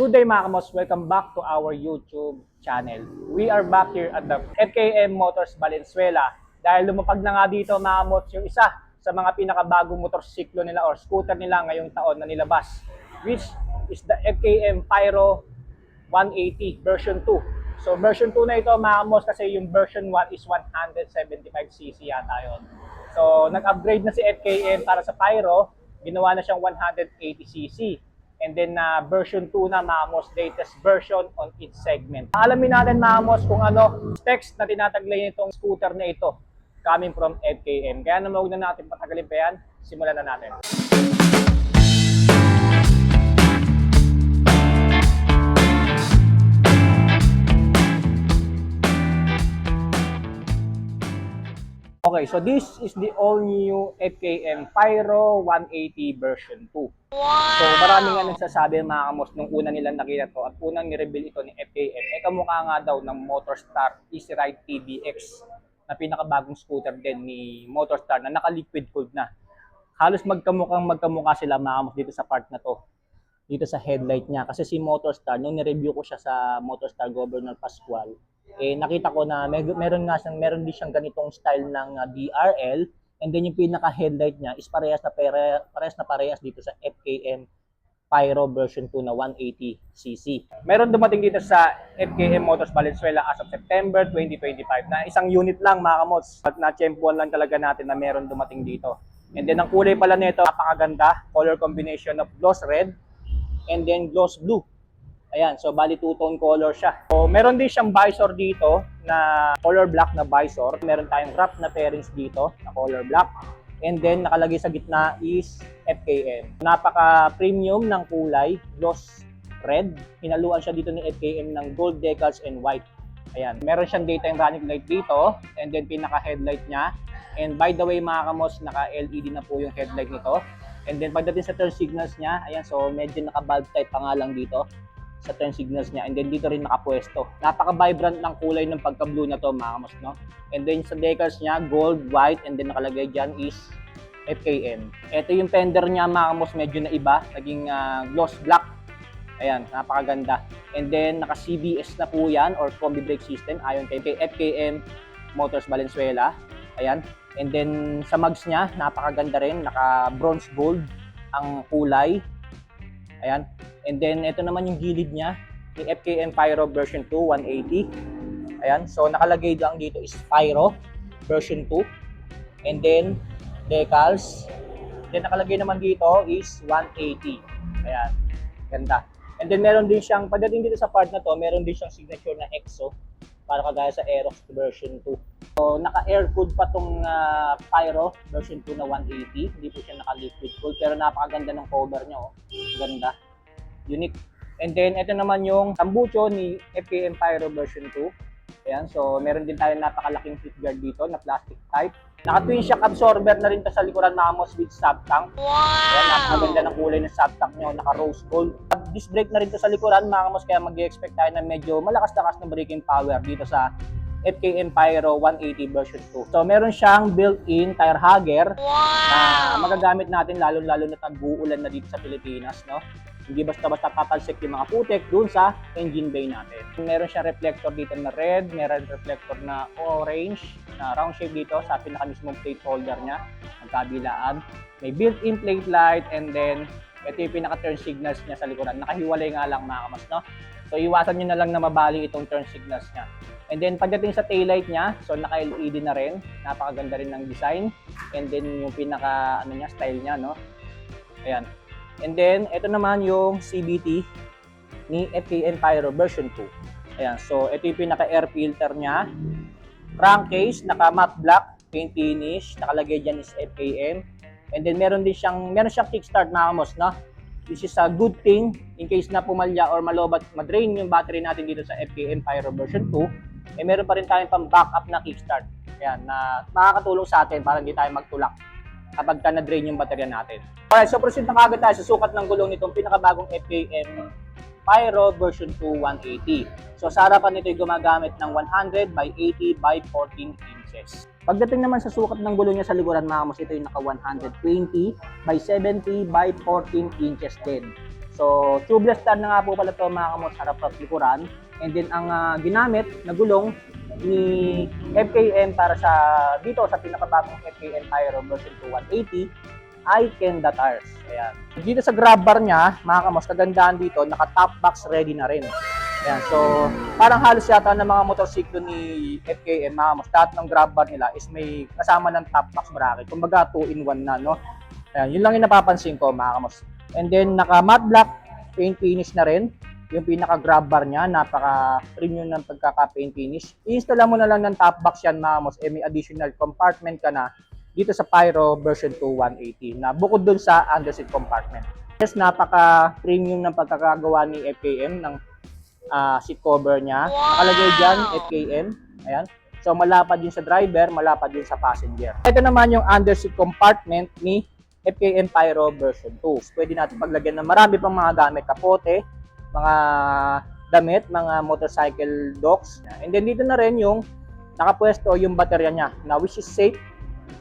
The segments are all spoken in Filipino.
Good day mga kamos, welcome back to our YouTube channel. We are back here at the FKM Motors Valenzuela dahil lumapag na nga dito mga kamos yung isa sa mga pinakabagong motorsiklo nila or scooter nila ngayong taon na nilabas which is the FKM Pyro 180 version 2. So version 2 na ito mga kamos kasi yung version 1 is 175cc yata yun. So nag-upgrade na si FKM para sa Pyro, ginawa na siyang 180cc. And then na version 2 na mga most latest version on each segment. Alamin natin mga most kung ano specs na tinataglay nitong scooter na ito coming from FKM. Kaya naman huwag na natin patagalin pa yan, simulan na natin. Okay, so this is the all new FKM Pyro 180 version 2. So maraming nga nagsasabi mga kamos nung una nilang nakita to at unang ni-reveal ito ni FKM, eh kamukha nga daw ng Motorstar Easy Ride TBX na pinakabagong scooter din ni Motorstar na naka-liquid cooled na. Halos magkamukhang magkamukha sila mga kamos dito sa part na to. Dito sa headlight niya. Kasi si Motorstar, nung ni-review ko siya sa Motorstar Governor Pascual, eh nakita ko na may, meron nga siyang meron din siyang ganitong style ng uh, DRL and then yung pinaka headlight niya is parehas na pare, parehas na parehas dito sa FKM Pyro version 2 na 180cc. Meron dumating dito sa FKM Motors Valenzuela as of September 2025 na isang unit lang mga kamots. At na-champuan lang talaga natin na meron dumating dito. And then ang kulay pala nito, napakaganda. Color combination of gloss red and then gloss blue. Ayan, so bali two-tone color siya. So meron din siyang visor dito na color black na visor. Meron tayong wrap na pairings dito na color black. And then nakalagay sa gitna is FKM. Napaka-premium ng kulay, gloss red. Hinaluan siya dito ni FKM ng gold decals and white. Ayan, meron siyang daytime running light dito and then pinaka-headlight niya. And by the way mga kamos, naka-LED na po yung headlight nito. And then pagdating sa turn signals niya, ayan, so medyo naka-bulb type pa nga lang dito sa turn signals niya and then dito rin nakapwesto. Napaka-vibrant ng kulay ng pagka-blue na to mga kamos, no? And then sa decals niya, gold, white, and then nakalagay dyan is FKM. Ito yung fender niya mga kamos, medyo na iba, naging ah, gloss black. Ayan, napakaganda. And then naka-CBS na po yan or combi brake system ayon kay FKM Motors Valenzuela. Ayan. And then sa mags niya, napakaganda rin, naka-bronze gold ang kulay. Ayan. And then, ito naman yung gilid niya, yung FKM Pyro version 2, 180. Ayan. So, nakalagay lang dito is Pyro version 2. And then, decals. Then, nakalagay naman dito is 180. Ayan. Ganda. And then, meron din siyang, pagdating dito sa part na to, meron din siyang signature na EXO para kagaya sa Aerox version 2. So, naka-air cooled pa tong ah, Pyro version 2 na 180. Hindi po siya naka-liquid cooled pero napakaganda ng cover niya oh. Ganda. Unique. And then ito naman yung tambucho ni FKM Pyro version 2. Ayan, so meron din tayong napakalaking heat guard dito na plastic type. Naka-twin shock absorber na rin to sa likuran na Amos with sub tank. Ayan, napakaganda ng kulay ng sub tank niya, naka-rose gold. At disc brake na rin to sa likuran mga Amos, kaya mag-expect tayo na medyo malakas-lakas na braking power dito sa FKM Pyro 180 version 2. So meron siyang built-in tire hugger na magagamit natin lalo-lalo na tag-uulan na dito sa Pilipinas, no? Hindi basta-basta papalsik yung mga putek dun sa engine bay natin. Meron siyang reflector dito na red, meron reflector na orange, na round shape dito sa pinaka mismong plate holder niya, magkabilaan. May built-in plate light and then ito yung pinaka-turn signals niya sa likuran. Nakahiwalay nga lang mga kamas, no? So iwasan nyo na lang na mabali itong turn signals niya. And then pagdating sa taillight niya, so naka-LED na rin. Napakaganda rin ng design. And then yung pinaka ano niya, style niya, no? Ayan. And then ito naman yung CBT ni FKN Pyro version 2. Ayan, so ito yung pinaka air filter niya. Crankcase, naka matte black, paint finish, nakalagay diyan is FKM. And then meron din siyang meron siyang kickstart na kamos, no? This is a good thing in case na pumalya or malobat, madrain yung battery natin dito sa FKM Pyro version 2. Eh meron pa rin tayong pang backup na kickstart. Ayan, na makakatulong sa atin para hindi tayo magtulak kapag ka na-drain yung baterya natin. Alright, so proceed na kagad tayo sa sukat ng gulong nitong pinakabagong FKM Pyro version 2 180. So sa harapan nito ay gumagamit ng 100 by 80 by 14 inches. Pagdating naman sa sukat ng gulong niya sa likuran mga kamos, ito yung naka 120 by 70 by 14 inches din. So, tubeless star na nga po pala ito mga kamos harap at likuran. And then ang ah, ginamit na gulong ni FKM para sa dito sa pinakabagong FKM Pyro version 2 180 ay Kenda tires. Ayan. Dito sa grab bar niya, mga kamos, kagandahan dito, naka top box ready na rin. Ayan, so parang halos yata ng mga motorsiklo ni FKM, mga kamos, lahat ng grab bar nila is may kasama ng top box bracket. Kumbaga 2 in 1 na, no? Ayan, yun lang yung napapansin ko, mga kamos. And then naka matte black paint finish na rin. Yung pinaka grab bar niya, napaka premium ng pagkaka-paint finish. I-install mo na lang ng top box yan, mga kamos, eh, may additional compartment ka na dito sa Pyro version 2 180 na bukod dun sa underseat compartment. Yes, napaka premium ng pagkakagawa ni FKM ng ah, seat cover niya. Nakalagay dyan, FKM. Ayan. So malapad yun sa driver, malapad yun sa passenger. Ito naman yung underseat compartment ni FKM Pyro version 2. Pwede natin paglagyan ng marami pang mga gamit, kapote, mga damit, mga motorcycle docks. And then dito na rin yung nakapwesto yung baterya niya na which is safe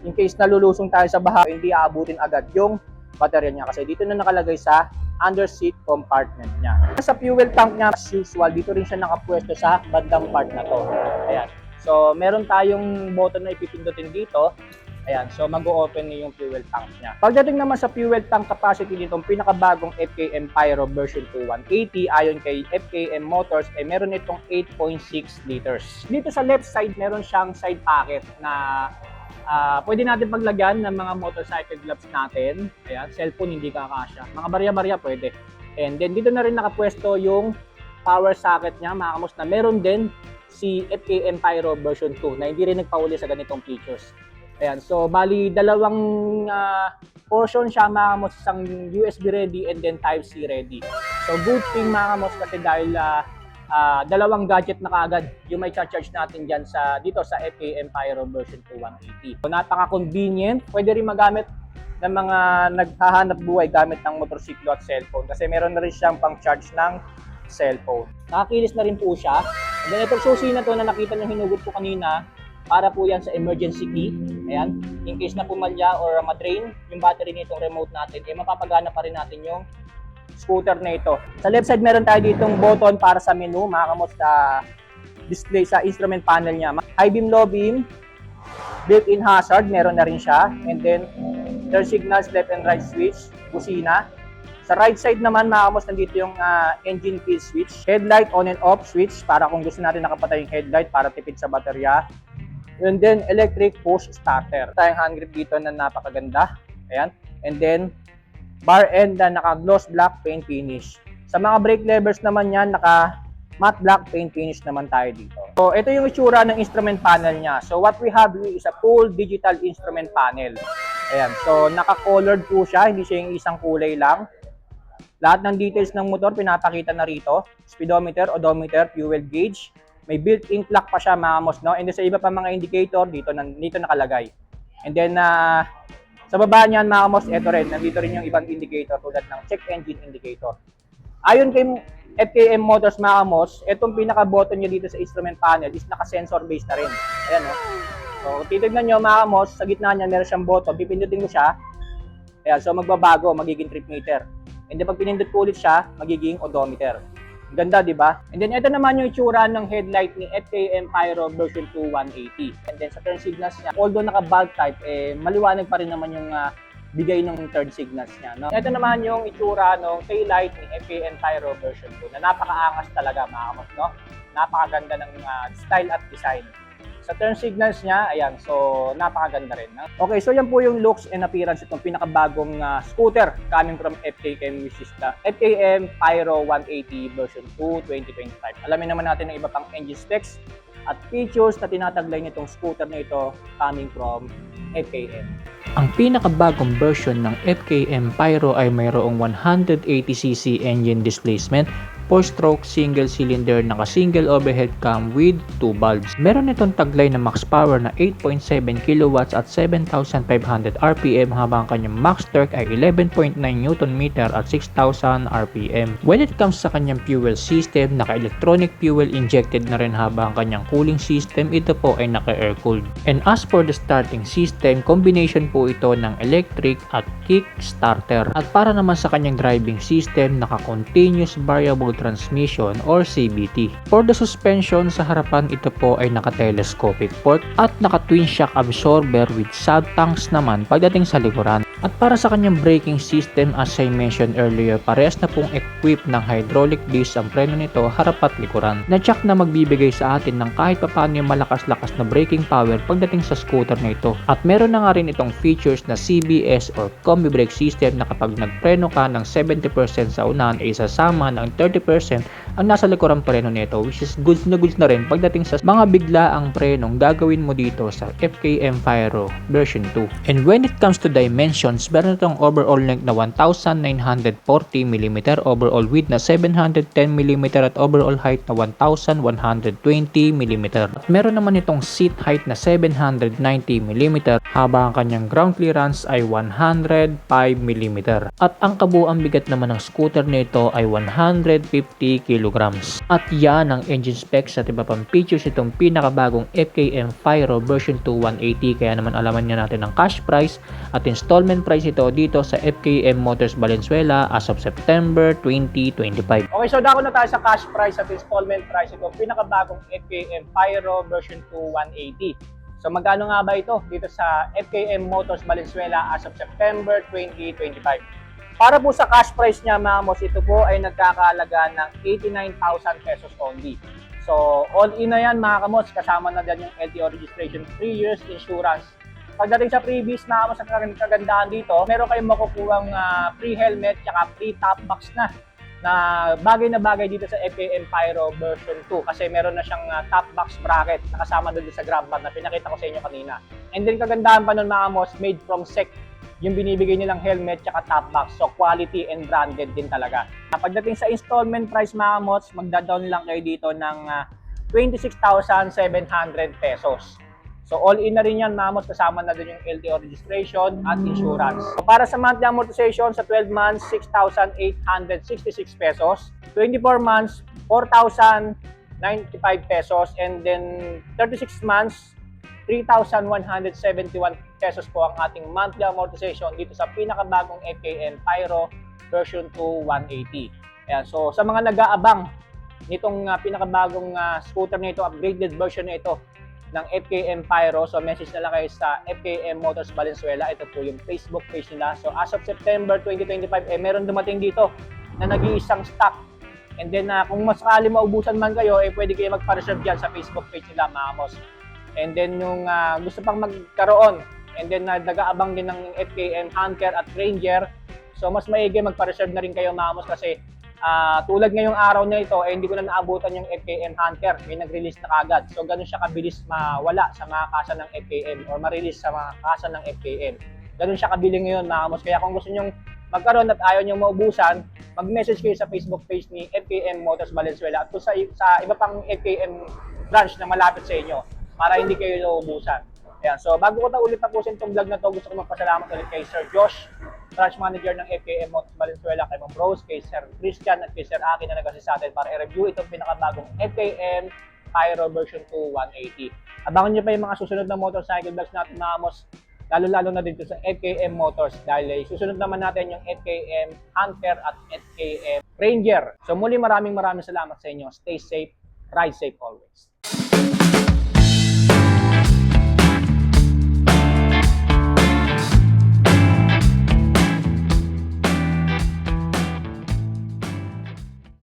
in case nalulusong tayo sa baha, hindi aabutin agad yung baterya niya kasi dito na nakalagay sa under seat compartment niya. Sa fuel tank niya, as usual, dito rin siya nakapwesto sa bandang part na to. Ayan. So, meron tayong button na ipipindutin dito. Ayan, so mag-open yung fuel tank niya. Pagdating naman sa fuel tank capacity nitong pinakabagong FKM Pyro version 2 180 ayon kay FKM Motors ay meron itong 8.6 liters. Dito sa left side meron siyang side pocket na ah, pwede natin paglagyan ng mga motorcycle gloves natin. Ayan, cellphone hindi kakasya. Mga barya-barya pwede. And then dito na rin nakapwesto yung power socket niya, mga kamos na meron din si FKM Pyro version 2 na hindi rin nagpauli sa ganitong features. Ayan, so bali dalawang ah, portion siya mga kamos, isang USB ready and then Type-C ready. So good thing mga kamos kasi dahil ah, ah, dalawang gadget na kaagad yung may charge natin dyan sa, dito sa FKM Pyro version 2 180. So napaka-convenient, pwede rin magamit ng mga naghahanap buhay gamit ng motorsiklo at cellphone kasi meron na rin siyang pang-charge ng cellphone. Nakakilis na rin po siya. And then itong susi na to na nakita niyo hinugot ko kanina, para po yan sa emergency key. Ayan, in case na pumalya or madrain yung battery nitong remote natin, eh mapapagana pa rin natin yung scooter na ito. Sa left side meron tayo ditong button para sa menu, mga kamos sa display sa instrument panel niya. High beam, low beam, built-in hazard, meron na rin siya. And then, turn signals, left and right switch, busina. Sa right side naman, mga kamos, nandito yung ah, engine kill switch. Headlight on and off switch para kung gusto natin nakapatay yung headlight para tipid sa baterya. And then, electric push starter. Tayong hand grip dito na napakaganda. Ayan. And then, bar end na naka-gloss black paint finish. Sa mga brake levers naman yan, naka matte black paint finish naman tayo dito. So, ito yung itsura ng instrument panel niya. So, what we have here is a full digital instrument panel. Ayan. So, naka-colored po siya. Hindi siya yung isang kulay lang. Lahat ng details ng motor pinapakita na rito. Speedometer, odometer, fuel gauge. May built-in clock pa siya mga no? And then sa iba pa mga indicator, dito, nan- dito nakalagay. And then, ah, sa baba niyan mga ito rin. Nandito rin yung ibang indicator tulad ng check engine indicator. Ayon kay FKM Motors mga itong pinaka-button niya dito sa instrument panel is naka-sensor based na rin. Ayan, no? So, titignan nyo mga sa gitna niya meron siyang button. Pipindutin mo siya. Ayan, so magbabago, magiging trip meter. And then pag pinindot ko ulit siya, magiging odometer. Ganda, di ba? And then ito naman yung itsura ng headlight ni FKM Pyro version 2 180. And then sa turn signals niya, although naka-bulb type, eh, maliwanag pa rin naman yung ah, bigay ng turn signals niya. No? Ito naman yung itsura ng taillight ni FKM Pyro version 2 na napakaangas talaga mga kamos, no? Napakaganda ng ah, style at design. Sa turn signals niya, ayan, so napakaganda rin. No? Okay, so yan po yung looks and appearance itong pinakabagong ah, scooter coming from FKM which is the FKM Pyro 180 version 2 2025. Alamin naman natin ang iba pang engine specs at features na tinataglay nitong scooter na ito coming from FKM. Ang pinakabagong version ng FKM Pyro ay mayroong 180cc engine displacement, 4-stroke single cylinder naka single overhead cam with 2 bulbs. Meron itong taglay na max power na 8.7 kW at 7,500 RPM habang kanyang max torque ay 11.9 Nm at 6,000 RPM. When it comes sa kanyang fuel system, naka-electronic fuel injected na rin habang kanyang cooling system, ito po ay naka-air cooled. And as for the starting system, combination po ito ng electric at kick starter. At para naman sa kanyang driving system, naka-continuous variable transmission or CVT. For the suspension, sa harapan ito po ay naka-telescopic port at naka-twin shock absorber with sub tanks naman pagdating sa likuran. At para sa kanyang braking system, as I mentioned earlier, parehas na pong equipped ng hydraulic disc ang preno nito harap at likuran. Na-check na magbibigay sa atin ng kahit papano yung malakas-lakas na braking power pagdating sa scooter na ito. At meron na nga rin itong features na CBS or combi brake system na kapag nagpreno ka ng 70% sa unahan ay sasama ng 30% ang nasa likuran preno nito which is goods na goods na rin pagdating sa mga biglaang prenong gagawin mo dito sa FKM Pyro version 2. And when it comes to dimensions, meron itong overall length na 1,940mm, overall width na 710mm at overall height na 1,120mm. At meron naman itong seat height na 790mm habang ang kanyang ground clearance ay 105mm. At ang kabuang bigat naman ng scooter nito ay 150 kg. At yan ang engine specs at iba pang features itong pinakabagong FKM Pyro version 2 180 kaya naman alaman niya natin ang cash price at installment price ito dito sa FKM Motors Valenzuela as of September 2025. Okay, so dako na tayo sa cash price at installment price ito. Pinakabagong FKM Pyro version 2 180. So magkano nga ba ito dito sa FKM Motors Valenzuela as of September 2025? Para po sa cash price niya, mga boss, ito po ay nagkakalaga ng 89,000 pesos only. So, all in na yan, mga kamos, kasama na dyan yung LTO registration, 3 years insurance. Pagdating sa previous na kamos, kag- kagandahan dito, meron kayong makukuhang ah, free helmet, tsaka free top box na na bagay na bagay dito sa FKM Pyro version 2 kasi meron na siyang ah, top box bracket na kasama doon sa grab bar na pinakita ko sa inyo kanina. And then kagandahan pa nun mga mos, made from SEC yung binibigay nilang helmet tsaka top box. So quality and branded din talaga. Pagdating sa installment price mga mods, magda-down lang kayo dito ng ah, 26,700 pesos. So all in na rin yan mga mods, kasama na din yung LTO registration at insurance. So, para sa monthly amortization sa 12 months, 6,866 pesos. 24 months, 4,095 pesos. And then 36 months, 3,171 pesos po ang ating monthly amortization dito sa pinakabagong FKM Pyro version 2 180. Ayan, so sa mga nag-aabang nitong ah, pinakabagong ah, scooter na ito, upgraded version na ito ng FKM Pyro. So message na lang kayo sa FKM Motors Valenzuela. Ito po yung Facebook page nila. So as of September 2025, eh meron dumating dito na nag-iisang stock. And then uh, kung masakali maubusan man kayo, eh pwede kayo magpa-reserve dyan sa Facebook page nila, mga boss. And then yung ah, gusto pang magkaroon, and then uh, nag-aabang din ng FKM Hunter at Ranger. So mas maigi magpa-reserve na rin kayo, mga boss, kasi Ah, tulad ngayong araw na ito, eh, hindi ko na naabutan yung FKM Hunter. May nag-release na kagad. So, ganun siya kabilis mawala sa mga kasa ng FKM or ma-release sa mga kasa ng FKM. Ganun siya kabili ngayon, mga kamos. Kaya kung gusto nyong magkaroon at ayaw nyong maubusan, mag-message kayo sa Facebook page ni FKM Motors Valenzuela at kung sa, sa iba pang FKM branch na malapit sa inyo para hindi kayo naubusan. Ayan, so bago ko na ulit tapusin itong vlog na to, gusto ko magpasalamat ulit kay Sir Josh, branch manager ng FKM Motors Valenzuela, kay Ma'am Rose, kay Sir Christian at kay Sir Aki na nag-assist sa atin para i-review itong pinakabagong FKM Pyro version 2 180. Abangan nyo pa yung mga susunod na motorcycle vlogs natin mga amos, lalo-lalo na dito sa FKM Motors dahil susunod naman natin yung FKM Hunter at FKM Ranger. So muli maraming maraming salamat sa inyo. Stay safe, ride safe always.